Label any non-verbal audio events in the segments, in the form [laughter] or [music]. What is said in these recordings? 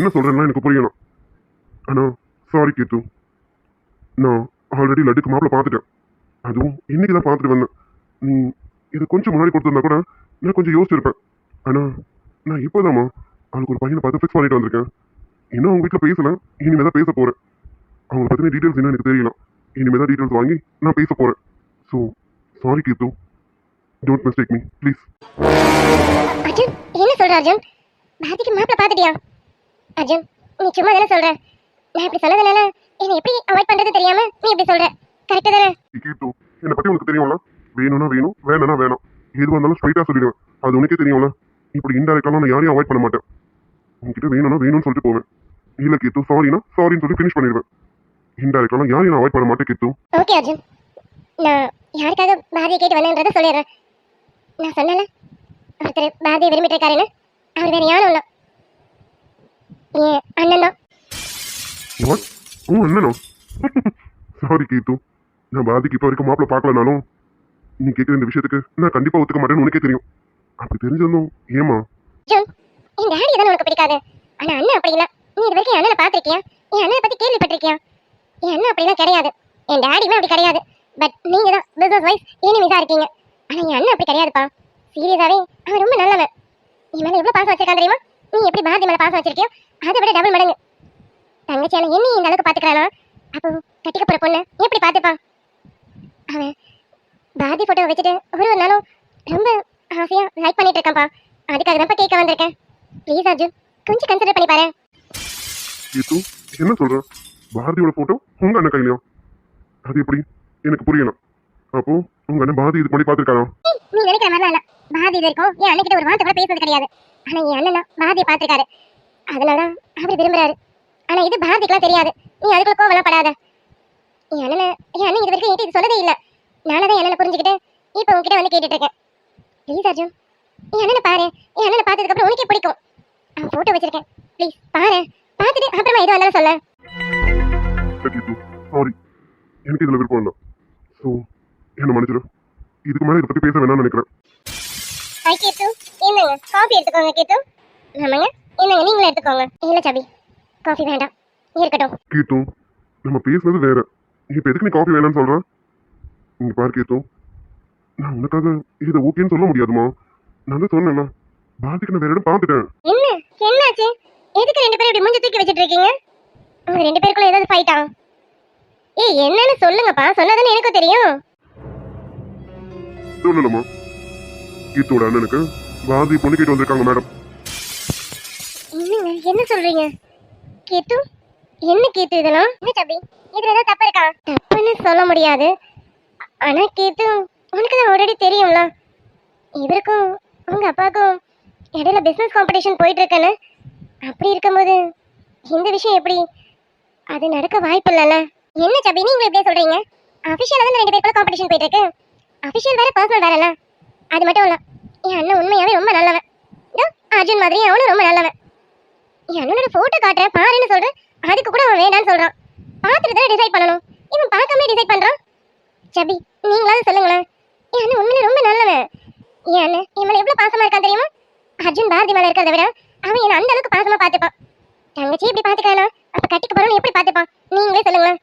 என்ன சொல்கிறேன்னா எனக்கு புரியணும் அண்ணா சாரி கீத்து நான் ஆல்ரெடி லட்டுக்கு மாப்பிள்ள பார்த்துட்டேன். அதுவும் இன்றைக்கி தான் பார்த்துட்டு வந்தேன். நீ இது கொஞ்சம் முன்னாடி கொடுத்துருந்தா கூட நான் கொஞ்சம் யோசிச்சிருப்பேன். ஆனால் நான் இப்போதாம்மா அவளுக்கு ஒரு பையனை பார்த்து ஃபிக்ஸ் பண்ணிட்டு வந்திருக்கேன். இன்னும் அவங்க வீட்டில் பேசலை இனிமேல் தான் பேச போகிறேன் அவங்கள பற்றின டீட்டெயில்ஸ் என்ன எனக்கு தெரியல. இனிமே தான் டீட்டெயில்ஸ் வாங்கி நான் பேச போகிறேன் so sorry Keethu don't mistake me please என்ன சொல்கிறார் அர்ஜுன்? மாப்பிள்ள பார்த்துட்டியா? அர்ஜுன் நீ சும்மா தானே சொல்ற? நான் இப்படி சொன்னதுனால என்னை எப்படி அவாய்ட் பண்றது தெரியாம நீ இப்படி சொல்ற? கரெக்ட் தானே? கீட்டு என்னை பத்தி உனக்கு தெரியும்ல? வேணும்னா வேணும் வேணும்னா வேணாம். எதுவாக இருந்தாலும் ஸ்ட்ரைட்டாக சொல்லிடுவேன். அது உனக்கே தெரியும்ல? இப்படி இன்டெரக்டாலாம் நான் யாரையும் அவாய்ட் பண்ண மாட்டேன். உன்கிட்ட வேணும்னா வேணும்னு சொல்லிட்டு போவேன். இல்ல கீத்து சாரினா சாரின்னு சொல்லி ஃபினிஷ் பண்ணிடுவேன். இன்டெரக்டாலாம் யாரையும் நான் அவாய்ட் பண்ண மாட்டேன் கீத்து ஓகே அர்ஜுன் நான் யாருக்காக பாரதியை கேட்டு வந்தேன்றதை சொல்லிடுறேன். நான் சொன்னல ஒருத்தர் பாரதியை விரும்பிட்டு இருக்காருன்னு. அவர் வேற யாரும் இல்லை. என் அண்ணன். தான் வாட் ஓ என்னண்ணா சாரி கீத்து நான் பாதிக்கு இப்போ வரைக்கும் மாப்பிள்ள பார்க்கலனாலும் நீ கேட்குற இந்த விஷயத்துக்கு நான் கண்டிப்பாக ஒத்துக்க மாட்டேன்னு உனக்கே தெரியும். அப்படி தெரிஞ்சிருந்தோம். ஏமா அர்ஜுன் என் டாடி தானே உனக்கு பிடிக்காது. ஆனா அண்ணன் அப்படி இல்ல நீ இது வரைக்கும் என் அண்ணனை பார்த்திருக்கியா? என் அண்ணனை பத்தி கேள்விப்பட்டிருக்கியா? என் அண்ணன் அப்படிலாம் கிடையாது. என் டாடியுமே அப்படி கிடையாது. பட் நீங்க தான் பிசினஸ் வைஸ் எனிமிஸா இருக்கீங்க. ஆனா என் அண்ணன் அப்படி கிடையாதுப்பா. சீரியஸாவே அவன் ரொம்ப நல்லவன். என் மேல எவ்வளவு பாசம் வச்சிருக்கான் தெரியுமா? நீ எப்படி பாரதி மேல பாசம் வச்சிருக்கியோ அதை விட டபுள் மடங்கு. தங்கச்சியால என்ன இந்த அளவுக்கு பாத்துக்கிறானா அப்போ கட்டிக்க போற பொண்ணு எப்படி பாத்துப்பான் அவன் பாரதி போட்டோ வச்சுட்டு ஒரு ஒரு நாளும் ரொம்ப ஆசையா லைக் பண்ணிட்டு இருக்கான்ப்பா. அதுக்காக தான்ப்பா கேட்க வந்திருக்கேன். ப்ளீஸ் அர்ஜுன் கொஞ்சம் கன்சிடர் பண்ணி பாரு கீத்து என்ன சொல்ற? பாரதியோட போட்டோ உங்க அண்ணன் கையிலையா? அது எப்படி? எனக்கு புரியல அப்போ உங்க அண்ணன் பாரதி இதுக்கு முன்னாடி பார்த்துருக்காரா? நீ நினைக்கிற மாதிரிலாம் இல்ல. பாரதி இது இருக்கும் என் அண்ணன் கிட்ட ஒரு வார்த்தை கூட பேசுறது கிடையாது. ஆனா என் அண்ணன் தான் பாரதியை பார்த்திருக்காரு. அதனால அவர் விரும்புறாரு. ஆனா இது பாரதிக்கெல்லாம் தெரியாது. நீ அதுக்குள்ள கோவலாம் படாத. என் அண்ணனை என் அண்ணன் இது வரைக்கும் என்கிட்ட இது சொன்னதே இல்ல. நானே தான் அண்ணனை புரிஞ்சுக்கிட்டு இப்போ உன்கிட்ட வந்து கேட்டுட்டு இருக்கேன் ப்ளீஸ் அர்ஜுன். என் அண்ணனை பாரு. என் அண்ணனை பார்த்ததுக்கு அப்புறம் உனக்கே பிடிக்கும். அவன் போட்டோ வச்சிருக்கேன். ப்ளீஸ் பாரு. பார்த்துட்டு அப்புறமா எது வந்தாலும் சொல்ல. சாரி எனக்கு இதுல விருப்பம் இல்லை. ஸோ என்ன மன்னிச்சிடு. இதுக்கு மேலே இதை பத்தி பேச வேணாம்னு நினைக்கிறேன். ஹாய் என்னங்க? காஃபி எடுத்துக்கோங்க கேத்து. ஆமாங்க. என்னங்க நீங்களும் எடுத்துக்கோங்க. இல்ல சபி காஃபி வேண்டாம். இருக்கட்டும். கீத்து நம்ம பேசுனது வேற. இப்போ எதுக்கு நீ காஃபி வேணாம்னு சொல்ற? இங்க பாரு கீத்து நான் உனக்காக இதை ஓகேன்னு சொல்ல முடியாதுமா? நான் தான் சொன்னேன்ல பாரதிக்கு நான் வேற இடம் பார்த்துட்டேன். என்ன? என்னாச்சு? எதுக்கு ரெண்டு பேரும் இப்படி மூஞ்சி தூக்கி வச்சிட்டு இருக்கீங்க? உங்க ரெண்டு பேருக்குள்ள ஏதாவது ஃபைட்டா ஏய் என்னன்னு சொல்லுங்கப்பா. சொன்னதானே எனக்கும் தெரியும். சொல்லலம்மா கீத்தோட அண்ணனுக்கு பாரதி பொண்ணு கேட்டு வந்திருக்காங்க மேடம். என்ன சொல்றீங்க? கேட்டு என்ன கேட்டு இதெல்லாம்? என்ன சபி இதுல ஏதாவது தப்பு இருக்கா? தப்புன்னு சொல்ல முடியாது. ஆனா கேட்டு உனக்கு தான் ஆல்ரெடி தெரியும்ல. இவருக்கும் உங்க அப்பாவுக்கும் இடையில பிசினஸ் காம்படிஷன் போயிட்டு இருக்கேன்னு அப்படி இருக்கும்போது இந்த விஷயம் எப்படி? அது நடக்க வாய்ப்பு இல்லைல்ல. என்ன சபி நீங்க எப்படி சொல்றீங்க? அபிஷியலா தான் ரெண்டு பேருக்குள்ள காம்படிஷன் போயிட்டு இருக்கு அபிஷியல் வேற பர்சனல் வேறல அது மட்டும் இல்ல. என் அண்ணன் உண்மையாவே ரொம்ப நல்லவன். அர்ஜுன் மாதிரி அவனும் ரொம்ப நல்லவன். என் அண்ணனோட போட்டோ காட்டுறேன் பாருன்னு சொல்றேன் அதுக்கு கூட அவன் வேண்டாம்னு சொல்றான். பார்த்துட்டு தான் டிசைட் பண்ணணும். இவன் பார்க்காம டிசைட் பண்றான்? சபி நீங்களாவது சொல்லுங்களேன். என் அண்ணன் உண்மையிலே ரொம்ப நல்லவன். என் அண்ணன் எவ்வளவு பாசமா இருக்கான் தெரியுமா? அர்ஜுன் பாரதி மேல இருக்கிறத விட அவன் என்ன அந்த அளவுக்கு பாசமா பாத்துப்பான் தங்கச்சி இப்படி பாத்துக்கானா அப்ப கட்டிக்கு போறவன் எப்படி பாத்துப்பான் நீங்களே சொல்லுங்களேன்.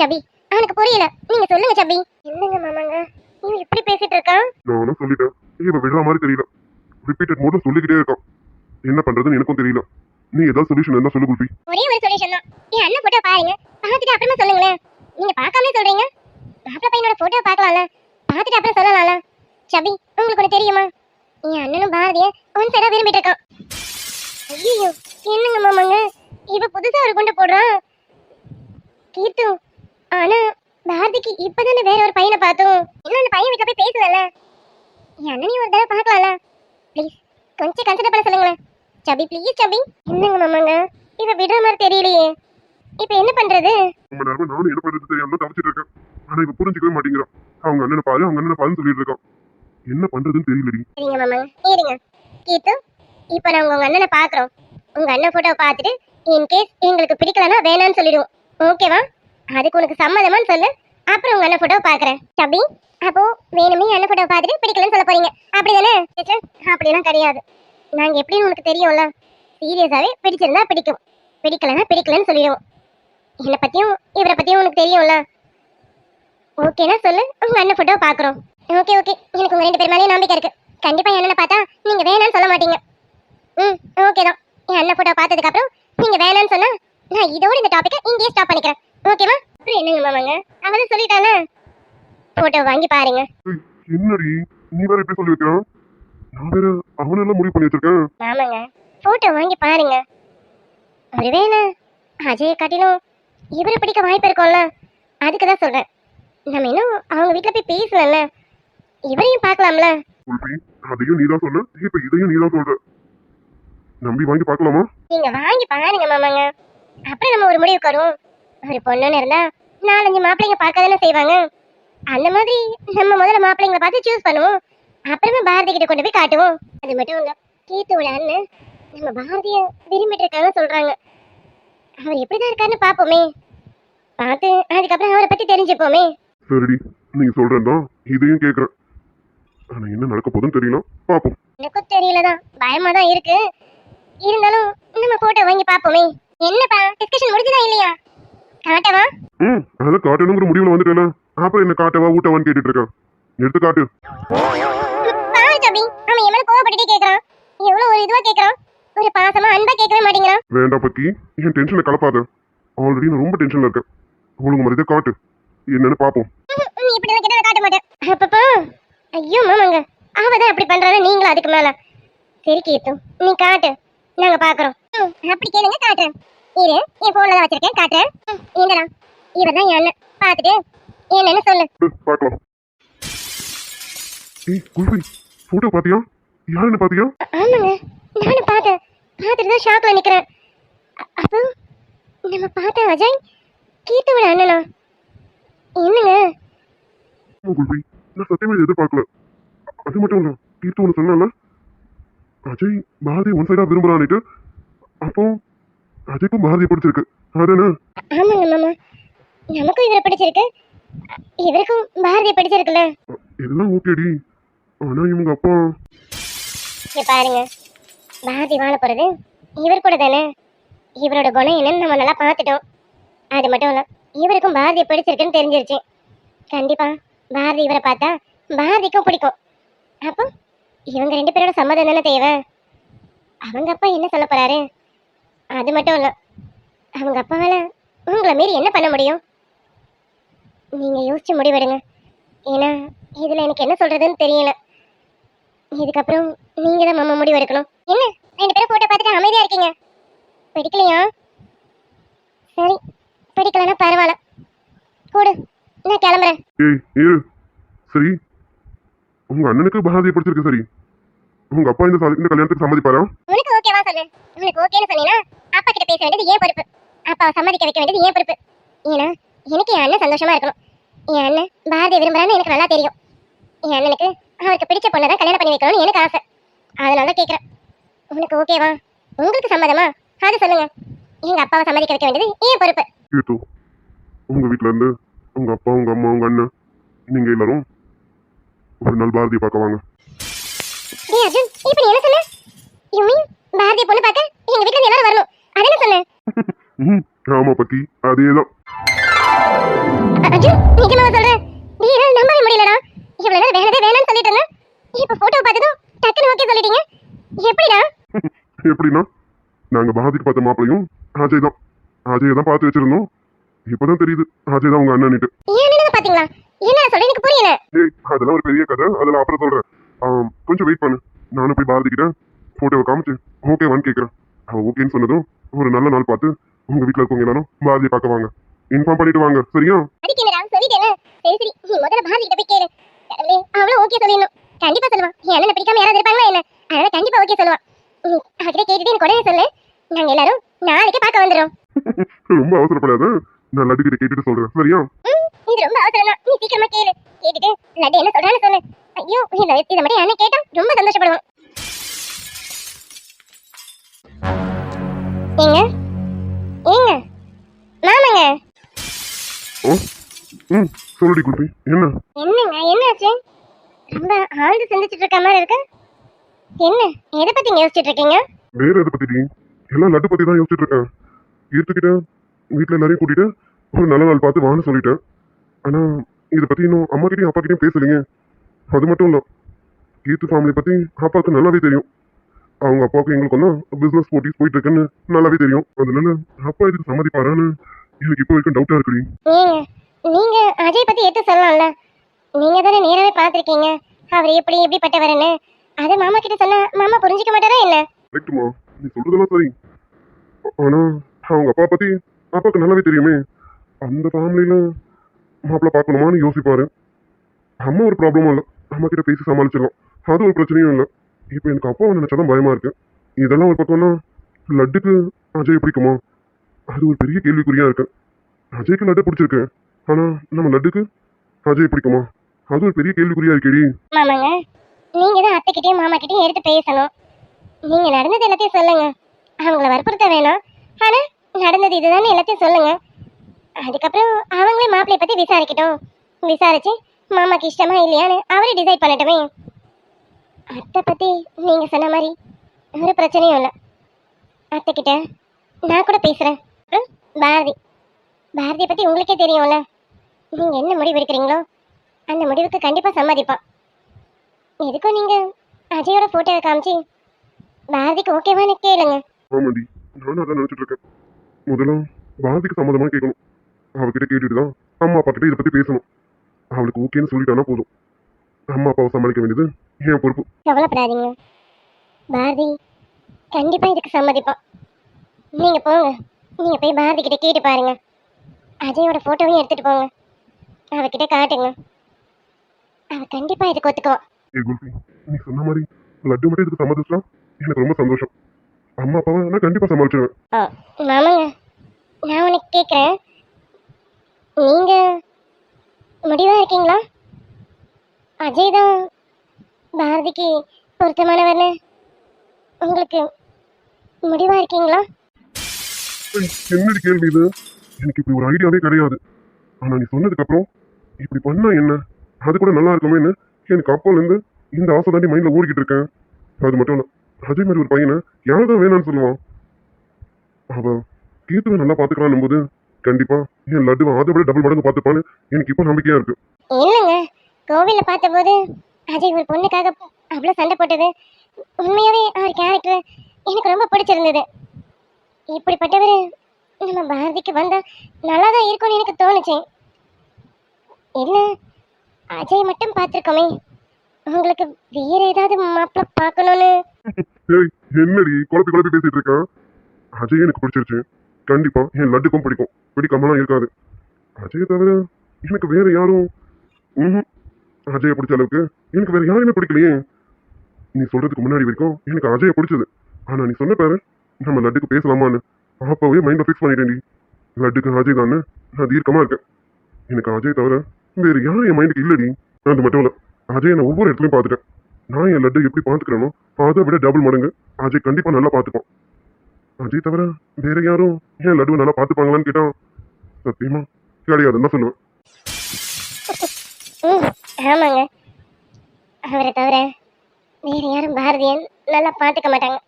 சபி அவனுக்கு புரியல. நீங்க சொல்லுங்க சபி. என்னங்க மாமாங்க? இவன் எப்படி பேசிட்டு இருக்கான்? நானும் சொல்லிட்டேன். இவன் விடுற மாதிரி தெரியல. ரிப்பீட்டட் மோட்ல சொல்லிக்கிட்டே இருக்கான். என்ன பண்றதுன்னு எனக்கும் தெரியல. நீ ஏதாவது சொல்யூஷன் இருந்தா சொல்லு குல்பி ஒரே ஒரு சொல்யூஷன் தான். என் அண்ணன் போட்டோ பாருங்க. பார்த்துட்டு அப்புறமா சொல்லுங்களேன். நீங்க பார்க்காம சொல்றீங்க? மாப்பிள்ள பையனோட போட்டோ பார்க்கலாம்ல. பார்த்துட்டு அப்புறம் சொல்லலாம்ல. சபி உங்களுக்கு ஒன்று தெரியுமா? என் அண்ணனும் பாரதிய ஒன் சைடா விரும்பிட்டு இருக்கான் ஐயோ என்னங்க மாமாங்க? இவ புதுசா ஒரு குண்டு போடுறான் கீர்த்து ஆனா பாரதிக்கு இப்பதானே வேற ஒரு பையனை பார்த்தோம். இன்னும் அந்த பையன் வீட்டுல போய் பேசல என் அண்ணனையும் ஒரு தடவை பார்க்கலாம்ல. ப்ளீஸ் கொஞ்சம் கன்சிடர் பண்ண சொல்லுங்களேன். சபி ப்ளீஸ் சபி. என்னங்க மாமாங்க? இவ விடுற மாதிரி தெரியலையே. இப்போ என்ன பண்றது? ரொம்ப நேரமா நானும் என்ன பண்றது தெரியாம தவிச்சிட்டு இருக்கேன். ஆனா இவ புரிஞ்சுக்கவே மாட்டேங்கிறான் அவங்க அண்ணனை பாரு அவங்க அண்ணனை பாருன்னு சொல்லிட்டு இருக்கான் என்ன பண்றதுன்னு தெரியலடி. சரிங்க மாமாங்க இருங்க. கீத்து இப்போ நாங்க உங்க அண்ணனை பார்க்குறோம் உங்க அண்ணன் போட்டோ பார்த்துட்டு இன் கேஸ் எங்களுக்கு பிடிக்கலன்னா வேணாம்னு சொல்லிடுவோம். ஓகேவா அதுக்கு உனக்கு சம்மதமான்னு சொல்லு. அப்புறம் உங்க அண்ணன் போட்டோ பாக்குறேன் தம்பி அப்போ வேணுமே அண்ணன் போட்டோ பார்த்துட்டு பிடிக்கலன்னு சொல்ல போறீங்க. அப்படிதானே? அப்படிலாம் கிடையாது. நாங்கள் எப்படின்னு உனக்கு தெரியும்ல? சீரியஸாகவே பிடிச்சிருந்தா பிடிக்கும். பிடிக்கலன்னா பிடிக்கலன்னு சொல்லிடுவோம். என்னை பத்தியும் இவரை பற்றியும் உனக்கு தெரியும்ல? ஓகேனா சொல்லு உங்க அண்ணன் போட்டோ பாக்குறோம். ஓகே ஓகே எனக்கு உங்கள் ரெண்டு பேர் மேலேயும் நம்பிக்கை இருக்கு. கண்டிப்பா என்னென்ன பார்த்தா நீங்க வேணாம்னு சொல்ல மாட்டீங்க. ம் ஓகே தான். என் அண்ணன் போட்டோ பார்த்ததுக்கப்புறம் அப்புறம் நீங்க வேணாம்னு சொன்னா நான் இதோட இந்த டாப்பிக்கை இங்கேயே ஸ்டாப் பண்ணிக்கிறேன். ஓகேவா அப்புறம் என்னங்க மாமாங்க அவன் சொல்லிட்டானே? போட்டோ வாங்கி பாருங்க. என்னடி? நீ வேற எப்படி சொல்லி வைக்கிறோம் நான் வேற அவனெல்லாம் முடிவு பண்ணி வச்சிருக்கேன். ஆமாங்க. போட்டோ வாங்கி பாருங்க. ஒருவேளை அஜயை காட்டிலும் இவரை பிடிக்க வாய்ப்பு இருக்கும்ல? அதுக்கு தான் சொல்றேன். நம்ம இன்னும் அவங்க வீட்டில் போய் பேசலல்ல இவரையும் பார்க்கலாம்ல? குல்பி அதையும் நீ தான் சொன்ன இப்ப இதையும் நீ தான் சொல்ற? நம்பி வாங்கி பார்க்கலாமா? நீங்க வாங்கி பாருங்க மாமாங்க. அப்புறம் நம்ம ஒரு முடிவுக்கு வரும் ஒரு பொண்ணுன்னு இருந்தா நாலஞ்சு மாப்பிள்ளைங்க பார்க்க தானே செய்வாங்க. அந்த மாதிரி நம்ம முதல்ல மாப்பிள்ளைங்களை பார்த்து சூஸ் பண்ணுவோம். அப்புறமா பாரதி கிட்ட கொண்டு போய் காட்டுவோம். அது மட்டும் இல்ல கீத்துவோட அண்ணன் நம்ம பாரதிய விரும்பிட்டு இருக்காங்க சொல்றாங்க. அவர் எப்படிதான் இருக்காருன்னு பாப்போமே பார்த்து அதுக்கப்புறம் அவரை பத்தி தெரிஞ்சுப்போமே. சரிடி நீங்க சொல்றேன்டா இதையும் கேக்குறேன். ஆனா என்ன நடக்க போகுதுன்னு தெரியல. பாப்போம் எனக்கும் தெரியலதான் பயமா தான் இருக்கு. இருந்தாலும் நம்ம போட்டோ வாங்கி பாப்போமே என்னப்பா டிஸ்கஷன் முடிஞ்சுதா இல்லையா? காட்டவா? ம் அதான் காட்டணுங்கிற முடிவுல வந்துட்டேல. அப்புறம் என்ன காட்டவா ஊட்டவான்னு கேட்டுட்டு இருக்கேன் எடுத்து காட்டு. எவ்வளவு ஒரு இதுவா கேக்குறான்? ஒரு பாசமா அன்பா கேட்கவே மாட்டேங்கிறான். வேண்டாம் பக்கி என் டென்ஷனை கலப்பாத. ஆல்ரெடி நான் ரொம்ப டென்ஷன்ல இருக்கேன். ஒழுங்கு மரியாதை காட்டு. என்னன்னு பாப்போம். நீ இப்படி எல்லாம் கேட்டா காட்ட மாட்டேன். அப்பப்பா. ஐயோ மாமாங்க. அவதான் அப்படி பண்றாரு நீங்களும் அதுக்கு மேல. சரி கீத்து நீ காட்டு. நாங்க பாக்குறோம். அப்படி கேளுங்க காட்டுறேன். இரு என் போன்ல தான் வச்சிருக்கேன் காட்டுறேன். இங்கடா இவதான் என் அண்ணன். பாத்துட்டு என்னன்னு சொல்லு. பார்க்கலாம் ஏய் குல்பி போட்டோ பாத்தியா? யாருன்னு பாத்தியா? ஆமாங்க. நானும் பார்த்தேன். பார்த்துட்டு தான் ஷாக்ல நிக்கிறேன். அப்போ நம்ம பார்த்த அஜய் கீர்த்தியோட அண்ணனா? என்னங்க? குல்பி நான் சத்தியமா இதை எதிர்பார்க்கல. அது மட்டும் இல்ல கீர்த்து ஒன்று சொன்னால அஜய் பாரதி ஒன் சைடா விரும்புறான்னுட்டு. அப்போ அஜய்க்கும் பாரதியை பிடிச்சிருக்கு. அதானே? ஆமாங்க மாமா. நமக்கும் இவரை பிடிச்சிருக்கு. இவருக்கும் பாரதியை பிடிச்சிருக்குல்ல? இதெல்லாம் ஓகேடி ஆனா இவங்க அப்பா இங்க பாருங்க. பாரதி வாழ போறது இவர் கூட தானே? இவரோட குணம் என்னன்னு நம்ம நல்லா பார்த்துட்டோம். அது மட்டும் இல்ல இவருக்கும் பாரதியை பிடிச்சிருக்குன்னு தெரிஞ்சிருச்சு. கண்டிப்பா பாரதி இவரை பார்த்தா பாரதிக்கும் பிடிக்கும். அப்போ இவங்க ரெண்டு பேரோட சம்மதம் தானே தேவை? அவங்க அப்பா என்ன சொல்ல போறாரு? அது மட்டும் இல்ல அவங்க அப்பாவால உங்களை மீறி என்ன பண்ண முடியும்? நீங்க யோசிச்சு முடிவெடுங்க. ஏன்னா இதுல எனக்கு என்ன சொல்றதுன்னு தெரியல. இதுக்கப்புறம் நீங்க தான் மாமா முடிவு எடுக்கணும். என்ன? ரெண்டு பேரும் போட்டோ பார்த்துட்டு அமைதியா இருக்கீங்க. பிடிக்கலையா? சரி. பிடிக்கலன்னா பரவாயில்ல. கூடு. நான் கிளம்புறேன். ஏய் ஏழு சரி. உங்க அண்ணனுக்கு பாரதியை பிடிச்சிருக்கு சரி. உங்க அப்பா இந்த இந்த கல்யாணத்துக்கு சம்மதிப்பாரா? உனக்கு ஓகேவா சொல்லு உனக்கு ஓகேன்னு சொன்னீங்கன்னா அப்பா கிட்ட பேச வேண்டியது ஏன் பொறுப்பு. அப்பாவை சம்மதிக்க வைக்க வேண்டியது ஏன் பொறுப்பு. ஏன்னா எனக்கு என் அண்ணன் சந்தோஷமா இருக்கணும். என் அண்ணன் பாரதியை விரும்புறான்னு எனக்கு நல்லா தெரியும். என் அண்ணனுக்கு அவருக்கு பிடிச்ச பொண்ணை தான் கல்யாணம் பண்ணி வைக்கணும்னு எனக்கு ஆசை. அதனால தான் கேட்குறேன் உனக்கு ஓகேவா உங்களுக்கு சம்மதமா? அது சொல்லுங்க. எங்க அப்பாவை சம்மதிக்க வைக்க வேண்டியது ஏன் பொறுப்பு. கீர்த்து உங்க வீட்ல இருந்து உங்க அப்பா உங்க அம்மா உங்க அண்ணன் நீங்க எல்லாரும் ஒரு நாள் பாரதியை பார்க்க வாங்க. டேய் அர்ஜுன் இப்போ நீ என்ன சொன்ன? யூ மீன் பாரதிய பொண்ணு பார்க்க எங்க வீட்ல இருந்து எல்லாரும் வரணும்? அதானே சொன்னேன் ம் ஆமா பக்கி அதேதான். அர்ஜுன் நிஜமாவா சொல்ற? நீ என்னால நம்பவே முடியலடா. இவ்வளவு நேரம் வேணவே வேணாம்னு சொல்லிட்டு இருந்தேன். இப்போ போட்டோ பார்த்ததும் டக்குன்னு ஓகே சொல்லிட்டீங்க. எப்படிடா [laughs] எப்படின்னா நாங்க பாரதிக்கு பார்த்த மாப்பிளையும் அஜய் தான். அஜய் தான் பார்த்து வச்சிருந்தோம். இப்பதான் தெரியுது அஜய் தான் உங்க அண்ணன்ட்டு ஏன் பாத்தீங்களா? என்ன சொல்ற எனக்கு புரியல. ஏய் அதெல்லாம் ஒரு பெரிய கதை. அதெல்லாம் அப்புறம் சொல்றேன். கொஞ்சம் வெயிட் பண்ணு. நானும் போய் பாரதி கிட்ட போட்டோவை காமிச்சு ஓகேவான்னு கேட்கறேன் அவ ஓகேன்னு சொன்னதும் ஒரு நல்ல நாள் பார்த்து உங்க வீட்ல இருக்கவங்க எல்லாரும் பாரதியை பார்க்க வாங்க. இன்ஃபார்ம் பண்ணிட்டு வாங்க. சரியா? அதுக்கு என்னடா சொல்லிட்டேனே? சரி சரி. நீ முதல்ல பாரதி கிட்ட போய் கேளு. அவளும் ஓகே சொல்லிடணும். கண்டிப்பா சொல்லுவான். என் அண்ணனை பிடிக்காம யாராவது இருப்பாங்களா என்ன? அதனால கண்டிப்பா ஓகே சொல்லுவான். அவகிட்ட கேட்டுட்டு எனக்கு உடனே சொல்லு. நாங்க எல்லாரும் நாளைக்கு பார்க்க வந்துடுறோம் [laughs] ரொம்ப அவசரப்படாத. நான் லட்டு கிட்ட கேட்டுட்டு சொல்றேன். சரியா? இது ரொம்ப அவசரம் தான். நீ சீக்கிரமா கேளு. கேட்டுட்டு லட்டு என்ன சொல்றான்னு சொல்லு. ஐயோ இந்த இதை மட்டும் என்ன கேட்டா ரொம்ப சந்தோஷப்படுவான் ஏங்க? ஏங்க? மாமாங்க? ஓ ம் சொல்லுடி என்ன? என்னங்க? என்னாச்சு? ரொம்ப ஆழ்ந்து சிந்திச்சிட்டு இருக்க மாதிரி இருக்கு. என்ன? எதை பத்தி யோசிச்சுட்டு இருக்கீங்க வேற எதை பத்திடி எல்லாம் லட்டு பத்தி தான் யோசிச்சுட்டு இருக்கேன் ஈர்த்துக்கிட்ட வீட்டில் எல்லாரையும் கூட்டிட்டு ஒரு நல்ல நாள் பார்த்து வான்னு சொல்லிட்டேன் ஆனா இதை பத்தி இன்னும் அம்மா கிட்டயும் அப்பா கிட்டயும் பேசலைங்க அது மட்டும் இல்ல கீர்த்து ஃபேமிலி பத்தி அப்பாவுக்கு நல்லாவே தெரியும். அவங்க அப்பாவுக்கு எங்களுக்கு ஒன்றும் பிசினஸ் போட்டிஸ் போயிட்டு இருக்குன்னு நல்லாவே தெரியும். அதனால அப்பா இதுக்கு சம்மதிப்பாரான்னு எனக்கு இப்போ வரைக்கும் டவுட்டா இருக்குடி. நீங்க அஜய் பத்தி எடுத்து சொல்லலாம்ல? நீங்க தானே நேராவே பார்த்திருக்கீங்க? அவர் எப்படி எப்படிப்பட்டவர்னு அதை மாமா கிட்ட சொன்னா மாமா புரிஞ்சுக்க மாட்டாரா என்ன? கரெக்ட்மா நீ சொல்றதெல்லாம் சரி. ஆனா அவங்க அப்பா பத்தி அப்பாவுக்கு நல்லாவே தெரியுமே. அந்த ஃபேமிலியில மாப்பிள்ள பார்க்கணுமான்னு யோசிப்பாரு. அம்மா ஒரு ப்ராப்ளமும் இல்லை. அம்மா கிட்ட பேசி சமாளிச்சிடலாம். அது ஒரு பிரச்சனையும் இல்லை. இப்போ எனக்கு அப்பாவை நினைச்சாதான் பயமா இருக்கு. இதெல்லாம் ஒரு பக்கம்னா லட்டுக்கு அஜய் பிடிக்குமா? அது ஒரு பெரிய கேள்விக்குறியா இருக்கு. அஜய்க்கு லட்டு பிடிச்சிருக்கு. ஆனா நம்ம லட்டுக்கு அஜய் பிடிக்குமா? அது ஒரு பெரிய கேள்விக்குறியா இருக்கேடி. மாமாங்க நீங்க தான் அத்தை கிட்டயும் மாமா கிட்டயும் எடுத்து பேசணும். நீங்க நடந்தது எல்லாத்தையும் சொல்லுங்க. அவங்கள வற்புறுத்த வேணாம். ஆனா நடந்தது இதுதான் எல்லாத்தையும் சொல்லுங்க. அதுக்கப்புறம் அவங்களே மாப்பிளைய பத்தி விசாரிக்கட்டும். விசாரிச்சு மாமாக்கு இஷ்டமா இல்லையான்னு அவரே டிசைட் பண்ணட்டுமே. அத்தை பத்தி நீங்க சொன்ன மாதிரி ஒரு பிரச்சனையும் இல்லை. அத்தை கிட்ட நான் கூட பேசுறேன். பாரதி. பாரதியை பத்தி உங்களுக்கே தெரியும்ல. நீங்க என்ன முடிவு எடுக்கிறீங்களோ அந்த முடிவுக்கு கண்டிப்பா சம்மதிப்பான். எதுக்கும் நீங்க அஜயோட போட்டோவை காமிச்சு பாரதிக்கு ஓகேவான்னு கேளுங்க. ஆமாண்டி நானும் அதான் நினைச்சிட்டு இருக்கேன். முதல்ல பாரதிக்கு சம்மதமா கேட்கணும். அவகிட்ட கேட்டுட்டு தான் அம்மா அப்பா கிட்ட இதை பத்தி பேசணும். அவளுக்கு ஓகேன்னு சொல்லிட்டானா போதும். அம்மா அப்பாவை சமாளிக்க வேண்டியது என் பொறுப்பு. கவலைப்படாதீங்க. பாரதி கண்டிப்பா இதுக்கு சம்மதிப்பான். நீங்க போங்க. நீங்க போய் பாரதி கிட்ட கேட்டு பாருங்க. அஜயோட போட்டோவையும் எடுத்துட்டு போங்க. அவகிட்ட காட்டுங்க. அவ கண்டிப்பா இதுக்கு ஒத்துக்குவான் ஏ குல்ஃபி நீ சொன்ன மாதிரி லட்டு மட்டும் இதுக்கு சம்மதிச்சா எனக்கு ரொம்ப சந்தோஷம். அம்மா அப்பாவை நான் கண்டிப்பா சமாளிச்சிருவேன். மாமாங்க நான் உனக்கு கேட்குறேன் நீங்க முடிவா இருக்கீங்களா? அஜய் தான் பாரதிக்கு பொருத்தமானவர்னு உங்களுக்கு முடிவா இருக்கீங்களா? ஏய், என்னடி கேள்வி இது? எனக்கு இப்படி ஒரு ஐடியாவே கிடையாது. ஆனா நீ சொன்னதுக்கு அப்புறம் இப்படி பண்ணா என்ன? அது கூட நல்லா இருக்குமேன்னு எனக்கு அப்போலேருந்து இந்த ஆசை தாண்டி மைண்டில் ஓடிக்கிட்டு இருக்கேன். அது மட்டும் இல்லை அதே மாதிரி ஒரு பையனை யார்தான் வேணாம்னு சொல்லுவான்? அவள் கீர்த்துவை நல்லா பாத்துக்கிறான் போது கண்டிப்பா என் லட்டுவை அதை விட டபுள் மடங்கு பார்த்துப்பான்னு எனக்கு இப்போ நம்பிக்கையா இருக்கு. இல்லைங்க கோவிலில் பார்த்தபோது அஜய் ஒரு பொண்ணுக்காக அவ்வளோ சண்டை போட்டது உண்மையாவே அவர் கேரக்டர் எனக்கு ரொம்ப பிடிச்சிருந்தது. இப்படிப்பட்டவர் நம்ம பாரதிக்கு வந்தா நல்லா தான் இருக்கும்னு எனக்கு தோணுச்சு. என்ன? அஜய் மட்டும் பார்த்துருக்கோமே. உங்களுக்கு வேற ஏதாவது மாப்பிள்ளை பார்க்கணும்னு? ஏய் என்னடி குழப்பி குழப்பி பேசிட்டு இருக்கான் அஜய் எனக்கு பிடிச்சிருச்சு. கண்டிப்பா என் லட்டுக்கும் பிடிக்கும். பிடிக்காமலாம் இருக்காது. அஜயை தவிர எனக்கு வேற யாரும் ம்ஹும். அஜயை பிடிச்ச அளவுக்கு எனக்கு வேற யாருமே பிடிக்கலையே. நீ சொல்றதுக்கு முன்னாடி வரைக்கும் எனக்கு அஜயை பிடிச்சது. ஆனா நீ சொன்ன பாரு நம்ம லட்டுக்கு பேசலாமான்னு. அப்பவே மைண்ட்ல ஃபிக்ஸ் பண்ணிட்டேன்டி. லட்டுக்கு அஜய் தானே நான் தீர்க்கமா இருக்கேன். எனக்கு அஜய் தவிர வேற யாரும் என் மைண்டுக்கு இல்லடி. அது மட்டும் இல்ல அஜய் நான் ஒவ்வொரு இடத்துலயும் பார்த்துட்டேன். நான் என் லட்டு எப்படி பார்த்துக்கிறேனோ அதை விட டபுள் மடங்கு அஜய் கண்டிப்பா நல்லா பார்த்துப்பான். அஜய் தவிர வேற யாரும் என் லட்டுவை நல்லா பார்த்துப்பாங்களான்னு கேட்டா சத்தியமா கிடையாதுன்னு தான் சொல்லுவேன். ஆமாங்க. அவரை தவிர வேற யாரும் பாரதியன் நல்லா பார்த்துக்க மாட்டாங்க.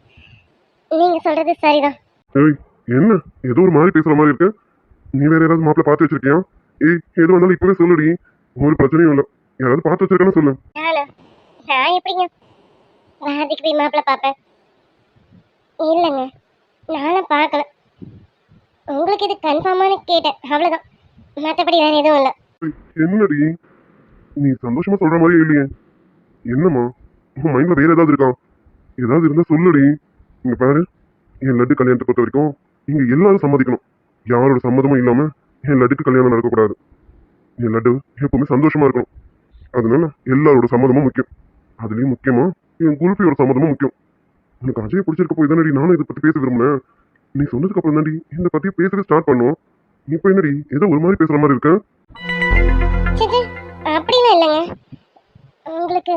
நீங்க சொல்றது சரிதான். ஏய் என்ன? ஏதோ ஒரு மாதிரி பேசுற மாதிரி இருக்கு. நீ வேற யாராவது மாப்பிள்ள பார்த்து வச்சிருக்கியா? ஏய் எது வந்தாலும் இப்பவே சொல்லுடி. ஒரு பிரச்சனையும் இல்லை. யாராவது பார்த்து வச்சிருக்கேன்னு சொல்லு. நானா எப்படிங்க? பாரதிக்கு போய் மாப்பிள்ளை பார்ப்பேன். இல்லைங்க நானும் பார்க்கல. உங்களுக்கு இது கன்ஃபார்மானு கேட்டேன். அவ்வளோதான் மற்றபடி வேற எதுவும் இல்லை. என்னடி? நீ சந்தோஷமா சொல்ற மாதிரியே இல்லையே. என்னம்மா? உன் மைண்ட்ல வேற ஏதாவது இருக்கா? ஏதாவது இருந்தா சொல்லுடி. இங்க பாரு. என் லட்டு கல்யாணத்தை பொறுத்த வரைக்கும் இங்க எல்லாரும் சம்மதிக்கணும். யாரோட சம்மதமும் இல்லாம என் லட்டுக்கு கல்யாணம் நடக்கக்கூடாது. என் லட்டு எப்பவுமே சந்தோஷமா இருக்கணும். அதனால எல்லாரோட சம்மதமும் முக்கியம். அதுலேயும் முக்கியமா என் குல்ஃபியோட சம்மதமும் முக்கியம். உனக்கு அஜய் பிடிச்சிருக்க போய் தானடி நானும் இதை பத்தி பேச விரும்பினேன் நீ சொன்னதுக்கு அப்புறம் தாண்டி இந்த பத்தி பேசவே ஸ்டார்ட் பண்ணுவோம் இப்போ என்னடி ஏதோ ஒரு மாதிரி பேசுற மாதிரி இருக்க? சிச்சி அப்படிலாம் இல்லைங்க. உங்களுக்கு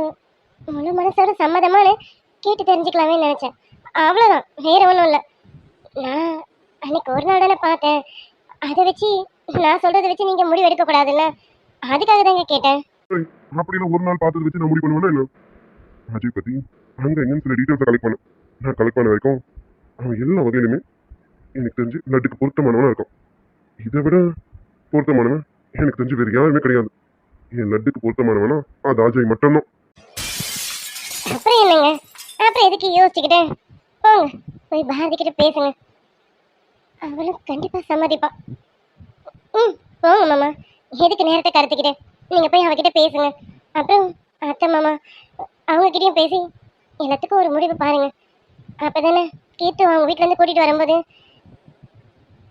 முழு மனசோட சம்மதமான கேட்டு தெரிஞ்சுக்கலாமே நினச்சேன். அவ்வளோதான் வேற ஒன்றும் இல்லை. நான் அன்னைக்கு ஒரு நாள் தானே பார்த்தேன். அதை வச்சு நான் சொல்றதை வச்சு நீங்க முடிவு எடுக்க கூடாதுல்ல அதுக்காக தாங்க கேட்டேன். ஏய், அப்படிலாம் ஒரு நாள் பார்த்ததை வச்சு நான் முடிவு பண்ணுவேன்னா என்ன அஜய் பத்தி அங்க எங்கன்னு சில டீட்டெயில்ஸை கலெக்ட் பண்ணேன் நான் கலெக்ட் பண்ண வரைக்கும் அவன் எல்லா வகையிலுமே எனக்கு தெரிஞ்சு லட்டுக்கு பொருத்தமானவனா இருக்கும் இதை விட பொருத்தமானவன் எனக்கு தெரிஞ்சு வேறு யாருமே கிடையாது. என் லட்டுக்கு பொருத்தமானவனா அது அஜய் மட்டும்தான். அப்புறம் என்னங்க? அப்புறம் எதுக்கு யோசிச்சுக்கிட்டு? போங்க போய் பாரதி கிட்ட பேசுங்க. அவளும் கண்டிப்பாக சம்மதிப்பா. ம் போங்க மாமா. எதுக்கு நேரத்தை கடத்திக்கிட்டு? நீங்கள் போய் அவகிட்ட பேசுங்க. அப்புறம் அத்தை மாமா அவங்க பேசி எல்லாத்துக்கும் ஒரு முடிவு பாருங்க. அப்பதானே கீத்து அவங்க வீட்டிலேருந்து கூட்டிகிட்டு வரும்போது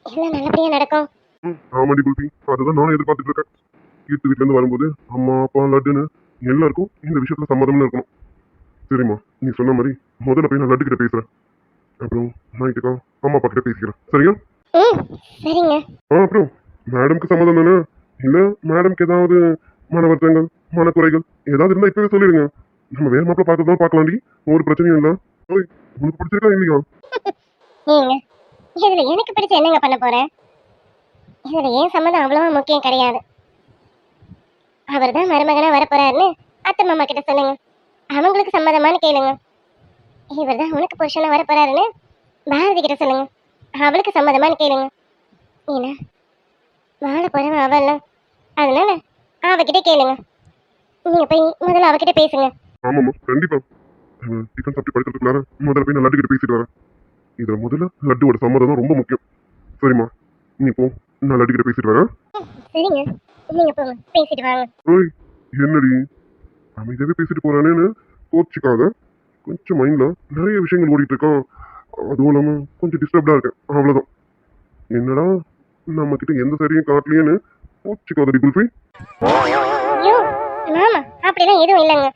எல்லாம் நல்லபடியாக நடக்கும். ம், ஆமாடி குல்பி அதுதான் நானும் எதிர்பார்த்துட்டு இருக்கேன். கீர்த்து வீட்டுல இருந்து வரும்போது அம்மா அப்பா லட்டுன்னு எல்லாருக்கும் இந்த விஷயத்துல சம்மதம்னு இருக்கணும். சரிம்மா நீ சொன்ன மாதிரி முதல்ல போய் நான் லட்டு கிட்ட பேசுறேன். அப்புறம் நைட்டுக்கா அம்மா அப்பா கிட்ட பேசிக்கிறேன். சரியா? ம் சரிங்க. ஆ அப்புறம் மேடம்க்கு சம்மதம் தானே? இல்ல மேடம்க்கு ஏதாவது மன வருத்தங்கள் மனக்குறைகள் ஏதாவது இருந்தா இப்பவே சொல்லிடுங்க. நம்ம வேற மாப்பிள்ள பார்க்கறதா பார்க்கலாம்டி ஒரு பிரச்சனையும் இல்ல. ஓய் உனக்கு பிடிச்சிருக்கா இல்லையா? [laughs] இதுல எனக்கு பிடிச்ச என்னங்க பண்ண போறேன் இதுல ஏன் சம்மதம் அவ்வளவா முக்கியம் கிடையாது. அவர் தான் மருமகனா வரப்போறாருன்னு அத்தை மாமா கிட்ட சொல்லுங்க. அவங்களுக்கு சம்மதமான்னு கேளுங்க. இவர் தான் உனக்கு புருஷனா வரப்போறாருன்னு பாரதி கிட்ட சொல்லுங்க. அவளுக்கு சம்மதமான்னு கேளுங்க. ஏன்னா வாழ போறவன் அவள்ல. அதனால அவகிட்ட கேளுங்க. நீங்க போய் முதல்ல அவகிட்ட பேசுங்க. ஆமாம்மா கண்டிப்பா. டிஃபன் சாப்பிட்டு படுக்கிறதுக்குள்ளார முதல்ல போய் நான் லட்டு கிட்ட பேசிட்டு வரேன். இதுல முதல்ல லட்டுவோட சம்மதம் தான் ரொம்ப முக்கியம். சரிம்மா நீ போ. நான் லட்டு கிட்ட பேசிட்டு வரேன். சரிங்க. நீங்க போங்க. பேசிட்டு வாங்க. ஓய் என்னடி? அமைதியாவே பேசிட்டு போறானேன்னு கோச்சிக்காத. கொஞ்சம் மைண்ட்ல நிறைய விஷயங்கள் ஓடிட்டு இருக்கான் அதுவும் இல்லாம கொஞ்சம் டிஸ்டர்ப்டா இருக்கேன். அவ்வளவுதான். என்னடா? நம்ம கிட்ட எந்த சரியும் காட்டலையேன்னு கோச்சிக்காதடி குல்ஃபி. மாமா அப்படிலாம் எதுவும் இல்லைங்க.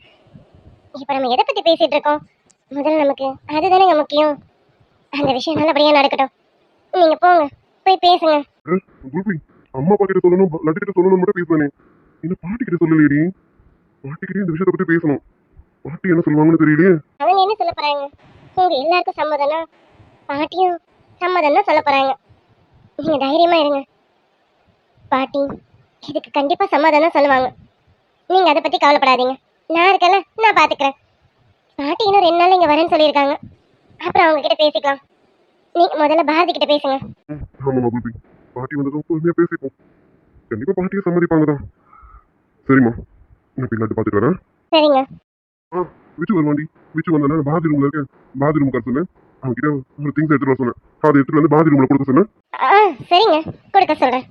இப்போ நம்ம எதை பற்றி பேசிட்டு இருக்கோம்? முதல்ல நமக்கு அதுதானேங்க முக்கியம். அந்த விஷயம் நல்லபடியாக நடக்கட்டும். நீங்கள் போங்க போய் பேசுங்க. குல்ஃபி அம்மா அப்பா கிட்ட சொல்லணும் லட்டு கிட்ட சொல்லணும் மட்டும் பேசுவானே. என்ன பாட்டி கிட்ட சொல்லலையேடி? பாட்டி கிட்ட இந்த விஷயத்தை பத்தி பேசணும். பாட்டி என்ன சொல்லுவாங்கன்னு தெரியலையே. அவங்க என்ன சொல்ல போகிறாங்க உங்க எல்லாருக்கும் சம்மதம்னா பாட்டியும் சம்மதம் தான் சொல்ல போகிறாங்க நீங்கள் தைரியமாக இருங்க. பாட்டி இதுக்கு கண்டிப்பாக சம்மதம் தான் சொல்லுவாங்க. நீங்கள் அதை பற்றி கவலைப்படாதீங்க. நான் இருக்கல நான் பார்த்துக்கிறேன் பாட்டி இன்னும் ரெண்டு நாள் இங்கே வரேன்னு சொல்லியிருக்காங்க. அப்புறம் அவங்க கிட்ட பேசிக்கலாம். நீங்க முதல்ல பாரதி கிட்ட பேசுங்க. ம், ஆமாம்மா குல்ஃபி பாட்டி வந்ததும் பொறுமையா பேசிப்போம். கண்டிப்பா பாட்டியை சம்மதிப்பாங்க தான் சரிம்மா நான் போய் லட்டு பார்த்துட்டு வரேன். சரிங்க. ஆ விச்சு வருவாண்டி. விச்சு வந்தா பாதி ரூம்ல இருக்கேன். பாதி ரூம் சொன்னேன். அவங்க கிட்ட ஒரு திங்ஸ் எடுத்துட்டு வர சொன்னேன். அதை எடுத்துட்டு வந்து பாதி ரூம்ல கொடுக்க சொன்னேன். சரிங்க. கொடுக்க சொல்றேன்.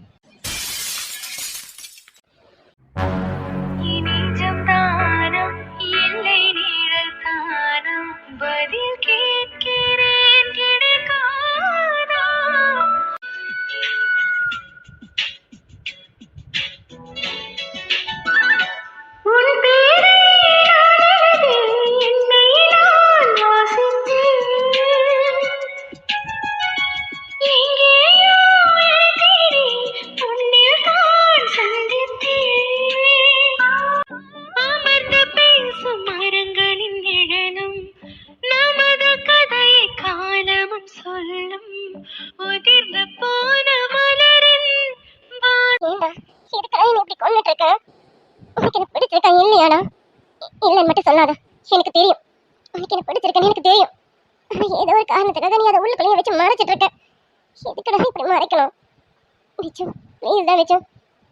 தான் விச்சு.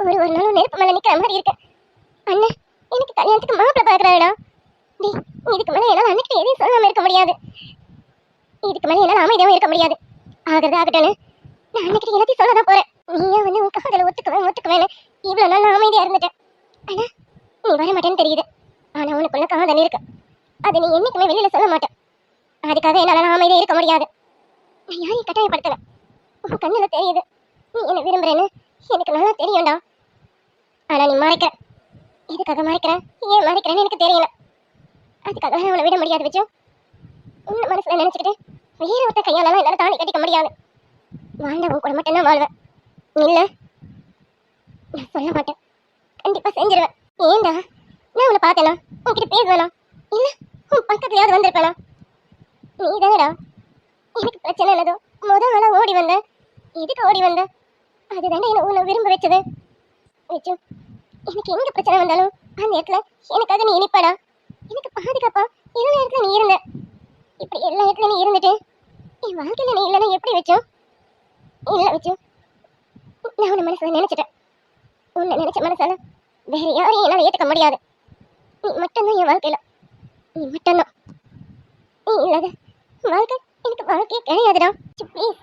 ஒரு ஒரு நாளும் நெருப்பு மேலே நிற்கிற மாதிரி இருக்கு. அண்ணன் எனக்கு கல்யாணத்துக்கு மாப்பிள்ளை பார்க்குறாடா டி இதுக்கு மேலே என்னால் அன்னைக்கு எதையும் சொல்லாமல் இருக்க முடியாது. இதுக்கு மேலே என்னால் அமைதியாகவும் இருக்க முடியாது. ஆகிறது ஆகட்டும்னு நான் அன்னைக்கு எல்லாத்தையும் சொல்ல தான் போகிறேன் நீயே வந்து உன் காதலை ஒத்துக்குவேன் ஒத்துக்குவேன்னு இவ்வளோ நாள் நான் அமைதியாக இருந்துட்டேன். ஆனா நீ வர மாட்டேன்னு தெரியுது. ஆனால் உனக்குள்ள காதல் இருக்கு. அதை நீ என்றைக்குமே வெளியில் சொல்ல மாட்டேன். அதுக்காக என்னால் நான் அமைதியா இருக்க முடியாது. நான் யாரையும் கட்டாயப்படுத்தலை உன் கண்ணில் தெரியுது. நீ என்ன விரும்புகிறேன்னு எனக்கு நல்லா தெரியும்டா. ஆனா நீ மறைக்கிற. எதுக்காக மறைக்கிற? ஏன் மறைக்கிறேன்னு எனக்கு தெரியல. அதுக்காக நான் அவளை விட முடியாது வச்சு உன்னை மனசுல நினைச்சுக்கிட்டு வேற ஒருத்த கையாலலாம் என்னால தாண்டி கட்டிக்க முடியாது. வாழ்ந்தவன் கூட மட்டும்தான் வாழ்வேன். இல்ல நான் சொல்ல மாட்டேன். கண்டிப்பா செஞ்சிருவேன். ஏண்டா நான் உன்னை பார்த்தேனா? உன்கிட்ட பேசுவேனா? இல்ல உன் பக்கத்துலயாவது வந்திருப்பேனா? நீ தானடா எனக்கு பிரச்சனை இல்லதோ? முத வேலை ஓடி வந்த. எதுக்கு ஓடி வந்தேன் அதுதானே என்ன உன்னை விரும்ப வச்சது? விச்சு எனக்கு எங்க பிரச்சனை வந்தாலும் அந்த இடத்துல எனக்காக நீ இனிப்படா எனக்கு பாதுகாப்பா? எல்லா இடத்துல நீ இருந்த. இப்படி எல்லா இடத்துல நீ இருந்துட்டு என் வாழ்க்கையில நீ இல்லைன்னா எப்படி வச்சோம்? இல்லை வச்சு நான் உன்னை மனசில் நினைச்சிட்டேன். உன்னை நினச்ச மனசால வேற யாரையும் என்னால் ஏற்றுக்க முடியாது. நீ மட்டும்தான் என் வாழ்க்கையில். நீ மட்டும்தான். நீ இல்லாத வாழ்க்கை எனக்கு வாழ்க்கையே கிடையாதுடா. ப்ளீஸ்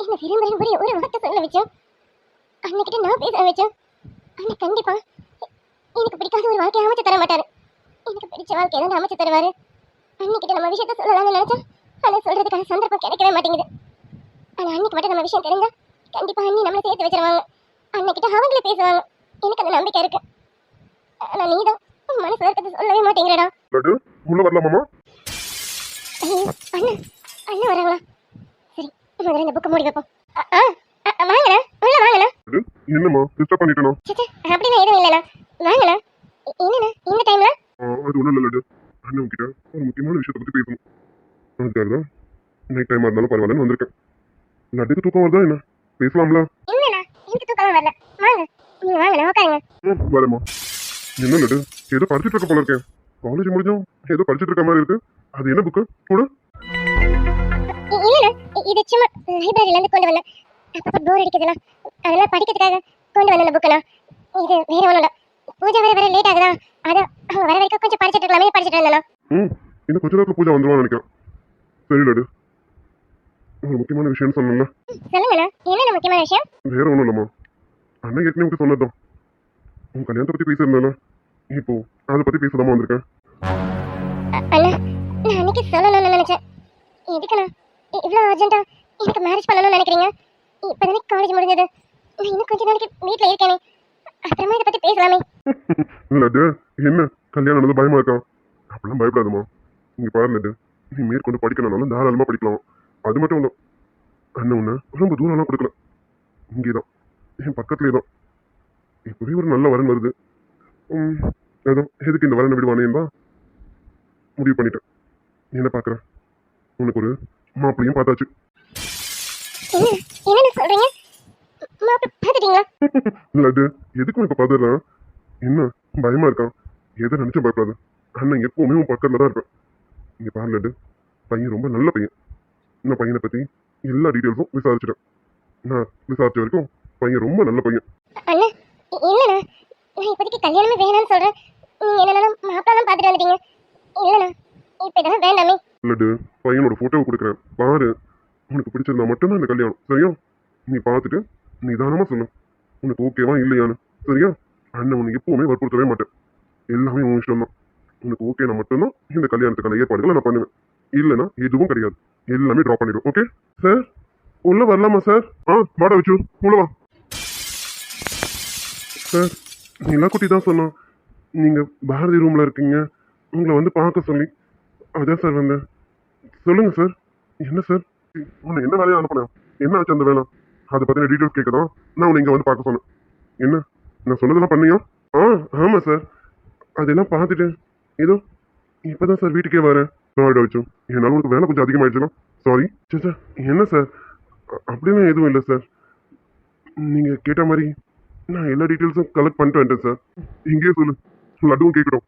என்ன விரும்புறேன் ஒரே ஒரு வார்த்தை சொல்ல வச்சோம். அன்னைக்கிட்ட நான் பேச வச்சோம் அண்ணா கண்டிப்பா எனக்கு பிடிக்காத ஒரு வாழ்க்கையை அமைச்சு தர மாட்டாரு. எனக்கு பிடிச்ச வாழ்க்கையை தான் அமைச்சு தருவாரு. அன்னைக்கிட்ட நம்ம விஷயத்த சொல்லலாம்னு நினைச்சேன் ஆனா சொல்றதுக்கான சந்தர்ப்பம் கிடைக்கவே மாட்டேங்குது. ஆனா அன்னைக்கு மட்டும் நம்ம விஷயம் தெரிஞ்சா கண்டிப்பா அண்ணி நம்மளை சேர்த்து வச்சிருவாங்க. அன்னைக்கிட்ட அவங்களே பேசுவாங்க. எனக்கு அந்த நம்பிக்கை இருக்கு. ஆனா நீதான் உன் மனசுல இருக்கிறது சொல்லவே மாட்டேங்கிறடா. உள்ள ஐயோ, அண்ணா அண்ணா வராங்களா? சரி முதல்ல இந்த புக்கை மூடி வைப்போம். ஆ. வாங்கண்ணா உள்ள வாங்கண்ணா. என்னம்மா டிஸ்டர்ப் பண்ணிட்டேனா? அப்படிலாம் எதுவும் இல்லைண்ணா. வாங்கண்ணா. எ- என்னண்ணா இந்த டைம்ல ஆ, அது ஒன்றும் இல்லை லட்டு அண்ணன் உங்ககிட்ட ஒரு முக்கியமான விஷயத்தை பற்றி பேசணும். அதுக்காக தான் நைட் டைமாக இருந்தாலும் பரவாயில்லன்னு வந்திருக்கேன். லட்டுக்கு தூக்கம் வருதா என்ன? பேசலாம்ல. இல்லண்ணா எனக்கு தூக்கம் வரல. வாங்க நீங்க வாங்கண்ணா உட்காருங்க. ம் வரேம்மா. என்ன லட்டு ஏதோ படிச்சுட்டு இருக்க போல இருக்கேன். காலேஜ் முடிஞ்சும் ஏதோ படிச்சுட்டு இருக்க மாதிரி இருக்கு. அது என்ன புக்கு கூட இ- இல்லண்ணா இ- இது சும்மா லைப்ரரியில இருந்து கொண்டு வந்தேன். அப்பப்போ போர் அடிக்குதுண்ணா அதெல்லாம் படிக்கிறதுக்காக கொண்டு வந்த புக்குண்ணா இது வேற ஒன்றும் பூஜை வர வர லேட் ஆகுதா? அதான் அவங்க வர வரைக்கும் கொஞ்சம் படிச்சிட்டு இருக்கலாமே படிச்சிட்டு இருந்தேண்ணா ம் இன்னும் கொஞ்ச நேரத்தில் பூஜை வந்துருவான்னு நினைக்கிறேன். சரி லட்டு. ஒரு முக்கியமான விஷயம்னு சொன்னேன்ல சொல்லுங்கண்ணா என்னென்ன முக்கியமான விஷயம்? வேற ஒன்றும் இல்லைம்மா. அண்ணன் ஏற்கனவே உங்களுக்கு சொன்னதுதான். உன் கல்யாணத்தை பற்றி பேசியிருந்தேன்ல. இப்போ அதை பற்றி பேசதாமா வந்திருக்கேன். அண்ணா நான் அன்னைக்கு சொல்லணும்னு நினைச்சேன். எதுக்குண்ணா? இவ்வளோ அர்ஜென்ட்டா எனக்கு மேரேஜ் பண்ணணும்னு நினைக்கிறீங்க? இப்பதானே காலேஜ் முடிஞ்சது. நான் இன்னும் கொஞ்ச நாளைக்கு வீட்டில் இருக்கேனே. அப்புறமா இதை பத்தி பேசலாமே. [laughs] லட்டு என்ன? கல்யாணம் ஆனது பயமா இருக்கா? அப்படிலாம் பயப்படாதம்மா. இங்க பாரு லட்டு நீ மேற்கொண்டு படிக்கணும்னாலும் தாராளமா படிக்கலாம். அது மட்டும் இல்லை அண்ணன் ஒன்று ரொம்ப தூரம்லாம் கொடுக்கல. இங்கே தான் என் பக்கத்துலேயே தான் இப்போவே ஒரு நல்ல வரன் வருது. ம், எதுக்கு இந்த வரனை விடுவானேன்னு தான் முடிவு பண்ணிட்டேன். நீ என்ன பார்க்குற உனக்கு ஒரு மாப்பிள்ளையும் பார்த்தாச்சு. என்ன மாப்பிள்ளை லட்டு எதுக்கும் இப்போ பார்த்துடுறேன் என்ன பயமா இருக்கான் எதை நினைச்சும் பயப்படாது. அண்ணன் எப்பவுமே உன் பக்கத்துல தான் இருப்பேன். இங்க பாரு லட்டு பையன் ரொம்ப நல்ல பையன். இந்த பையனை பத்தி எல்லா டீட்டெயில்ஸும் விசாரிச்சிட்டேன். நான் விசாரிச்ச வரைக்கும் பையன் ரொம்ப நல்ல பையன். அண்ணா இ- இல்லைண்ணா நான் இப்போதைக்கு கல்யாணமே வேணாம்னு சொல்கிறேன் நீங்கள் என்னென்னா மாப்பிள்ளை தான் பார்த்துட்டு வந்துட்டீங்க. இல்லைண்ணா இப்போ இதெல்லாம் வேண்டாமே. லட்டு பையனோட போட்டோவை கொடுக்குறேன். பாரு உனக்கு பிடிச்சிருந்தா மட்டும்தான் இந்த கல்யாணம் சரியா? நீ பார்த்துட்டு நிதானமா சொல்லு. உனக்கு ஓகேவா இல்லையான்னு சரியா? அண்ணன் உனக்கு எப்பவுமே வற்புறுத்தவே மாட்டேன். எல்லாமே உன் இஷ்டம் தான் உனக்கு ஓகேனா மட்டும்தான் இந்த கல்யாணத்துக்கான ஏற்பாடுகளை நான் பண்ணுவேன். இல்லைன்னா எதுவும் கிடையாது. எல்லாமே ட்ராப் பண்ணிடும் ஓகே சார் உள்ள வரலாமா சார் ஆ வாட வச்சு உள்ள வா. சார் நிலாக்குட்டி தான் சொன்னான். நீங்க பாரதி ரூம்ல இருக்கீங்க. உங்களை வந்து பார்க்க சொல்லி. அதான் சார் வந்தேன். சொல்லுங்க சார் என்ன சார் உன்னை என்ன வேலையை அனுப்பினேன் என்ன ஆச்சு அந்த வேலை? அதை பற்றின டீட்டெயில்ஸ் கேட்கதான் நான் உன்னை இங்கே வந்து பார்க்க சொன்னேன். என்ன? நான் சொன்னதெல்லாம் பண்ணியா? ஆ ஆமாம் சார் அதெல்லாம் பார்த்துட்டு ஏதோ இப்போ தான் சார் வீட்டுக்கே வரேன். சாரி வச்சோம் என்னால் உனக்கு வேலை கொஞ்சம் அதிகமாகிடுச்சுலாம் சாரி சரி சார் என்ன சார் அப்படிலாம் எதுவும் இல்லை சார் நீங்கள் கேட்ட மாதிரி நான் எல்லா டீட்டெயில்ஸும் கலெக்ட் பண்ணிட்டு வந்துட்டேன் சார் இங்கேயே சொல்லு. லட்டுவும் கேட்கட்டும்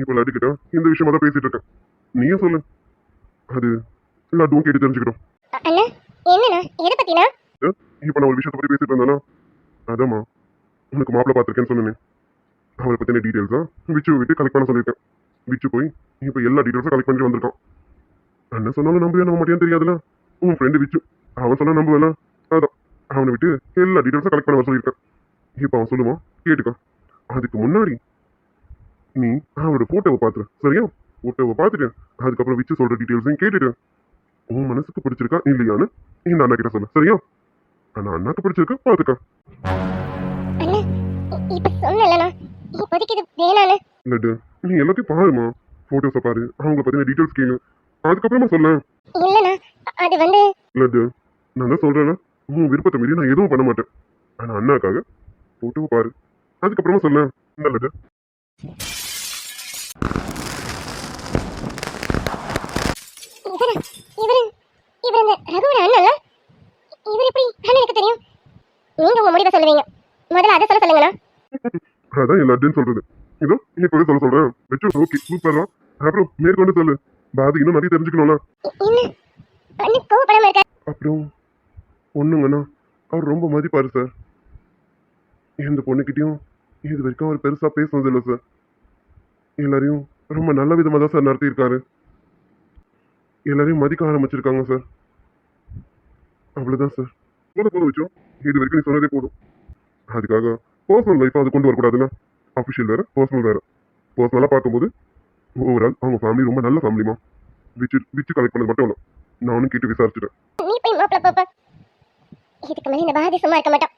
இப்போ லட்டு கிட்ட இந்த விஷயமா தான் பேசிகிட்டு இருக்கேன். நீயே சொல்லு. அது லட்டுவும் கேட்டு தெரிஞ்சுக்கிட்டோம் அண்ணா என்னண்ணா எதை பத்தினா? இப்போ நான் ஒரு விஷயத்தை பற்றி பேசிட்டு இருந்தேன்னா அதாம்மா உனக்கு மாப்பிள்ளை பார்த்துருக்கேன்னு சொன்னேன். அவரை பற்றின டீட்டெயில்ஸாக விச்சு விட்டு கலெக்ட் பண்ண சொல்லியிருக்கேன். விச்சு போய் இப்போ எல்லா டீட்டெயில்ஸும் கலெக்ட் பண்ணிட்டு வந்திருக்கான். அண்ணன் சொன்னாலும் நம்பவே நம்ப மாட்டேன்னு தெரியாதுல. உன் ஃப்ரெண்டு விச்சு அவன் சொன்னா நம்புவேல அதான் அவனை விட்டு எல்லா டீட்டெயில்ஸும் கலெக்ட் பண்ண வர சொல்லியிருக்கேன். இப்போ அவன் சொல்லுவான் கேட்டுக்கோ. அதுக்கு முன்னாடி நீ அவனோட ஃபோட்டோவை பார்த்துரு சரியா? ஃபோட்டோவை பார்த்துட்டு அதுக்கப்புறம் விச்சு சொல்கிற டீட்டெயில்ஸையும் கேட்டுட்டு உன் மனசுக்கு பிடிச்சிருக்கா இல்லையான்னு இந்த அண்ணா கிட்ட சொல்லு சரியா? ஆனா அண்ணாக்கு பிடிச்சிருக்கு பாத்துக்க. லட்டு நீ எல்லாத்தையும் பாருமா போட்டோஸை பாரு. அவங்கள பத்தின டீட்டெயில்ஸ் கேளு. அதுக்கப்புறமா சொல்ல. இல்லைண்ணா அது வந்து லட்டு நான் தான் சொல்றேன்ல உன் விருப்பத்தை மீறி நான் எதுவும் பண்ண மாட்டேன். ஆனா அண்ணாக்காக போட்டோவை பாரு. அதுக்கப்புறமா சொல்ல. இந்த லட்டு இவரு அந்த ரகுவோட அண்ணன்ல இவர் எப்படி அண்ணனுக்கு தெரியும்? நீங்க உங்க முடிவை சொல்லுவீங்க. முதல்ல அதை சொல்ல சொல்லுங்கண்ணா அதான் எல்லாத்தையும் சொல்றது. இதோ இப்பவே சொல்ல சொல்றேன். வச்சு ஓகே சூப்பர் அப்புறம் மேற்கொண்டு சொல்லு. பாதி இன்னும் நிறைய தெரிஞ்சுக்கணும்ல. அப்புறம் ஒண்ணுங்கண்ணா அவர் ரொம்ப மதிப்பாரு சார் எந்த பொண்ணுக்கிட்டயும் இது வரைக்கும் அவர் பெருசா பேசுனது இல்லை சார் எல்லாரையும் ரொம்ப நல்ல விதமா தான் சார் நடத்தியிருக்காரு. எல்லாரையும் மதிக்க ஆரம்பிச்சிருக்காங்க சார் அவ்வளவுதான் சார் போதும் போதும் வச்சோம் இது வரைக்கும் நீ சொன்னதே போதும். அதுக்காக பர்சனல் லைஃப் அது கொண்டு வரக்கூடாதுல்ல? அஃபிஷியல் வேற பர்சனல் வேற. பர்சனலாக பார்க்கும்போது ஓவரால் அவங்க ஃபேமிலி ரொம்ப நல்ல ஃபேமிலிமா விச்சு விச்சு கலெக்ட் பண்ணது மட்டும் இல்லை. நானும் கேட்டு விசாரிச்சிட்டேன். நீ போய் மாப்பிள்ள பாப்பா. இதுக்கு மேல இந்த பாரதி சும்மா இருக்க மாட்டான்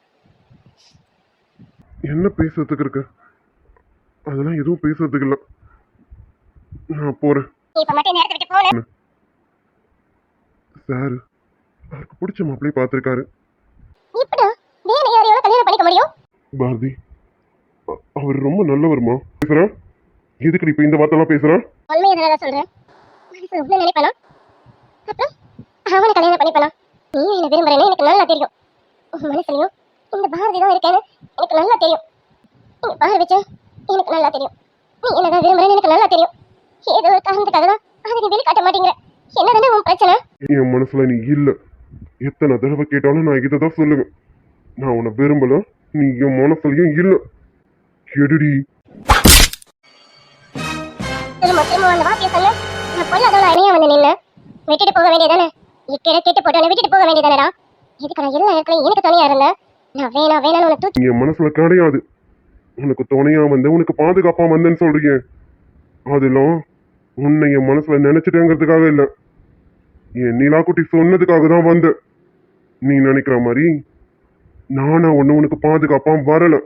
என்ன பேசுறதுக்கு இருக்கு? அதெல்லாம் எதுவும் பேசுறதுக்கு இல்லை. நான் போறேன். நீ இப்ப மட்டும் போன சார். அவருக்கு பிடிச்ச மாப்பிள்ளையை பார்த்துருக்காரு. பாரதி அவர் ரொம்ப நல்லவருமா பேசுறேன்? எதுக்கு இப்போ இந்த வார்த்தைலாம் பேசுறேன்? உண்மையை தான் சொல்றேன். உள்ள நினைப்பானா? அப்புறம் அவனை கல்யாணம் பண்ணிப்பானா? நீ என்ன விரும்புறேன்னு எனக்கு நல்லா தெரியும். உன் மனசுலயும் இந்த பாரதி தான் இருக்கேன்னு எனக்கு நல்லா தெரியும். நீங்க பாரு வச்சு எனக்கு நல்லா தெரியும். நீ என்னதான் விரும்புறேன்னு எனக்கு நல்லா தெரியும். ஏதோ ஒரு காரணத்துக்காக தான் அதை நீ வெளிக்காட்ட மாட்டேங்கிற. என்னதானே உன் பிரச்சனை. என் மனசுல நீ இல்ல. எத்தனை தடவை கேட்டாலும் நான் இதை தான் சொல்லுவேன். நான் உன்னை விரும்பல நீ என் மனசுலயும் இல்ல. கெடுடி. திரும்ப திரும்ப அந்த வார்த்தையை சொன்ன நான் பொல்லாதவளா இணைய வந்து நின்று விட்டுட்டு போக வேண்டியதானே இக்கட கேட்டு போட்டானே விட்டுட்டு போக வேண்டியதானடா இதுக்கு நான் எல்லா இடத்துலயும் எனக்கு துணையா இருந்தேன். நான் வேணா வேணான்னு உன்னை தூக்கி என் மனசுல கிடையாது. உனக்கு துணையா வந்தேன் உனக்கு பாதுகாப்பா வந்தேன்னு சொல்றீங்க அதெல்லாம் உன்னை என் மனசுல நினைச்சிட்டேங்கிறதுக்காக இல்ல. என் நிலாக்குட்டி சொன்னதுக்காக தான் வந்தேன். நீ நினைக்கிற மாதிரி நானா ஒன்று உனக்கு பாதுகாப்பாக வரலை.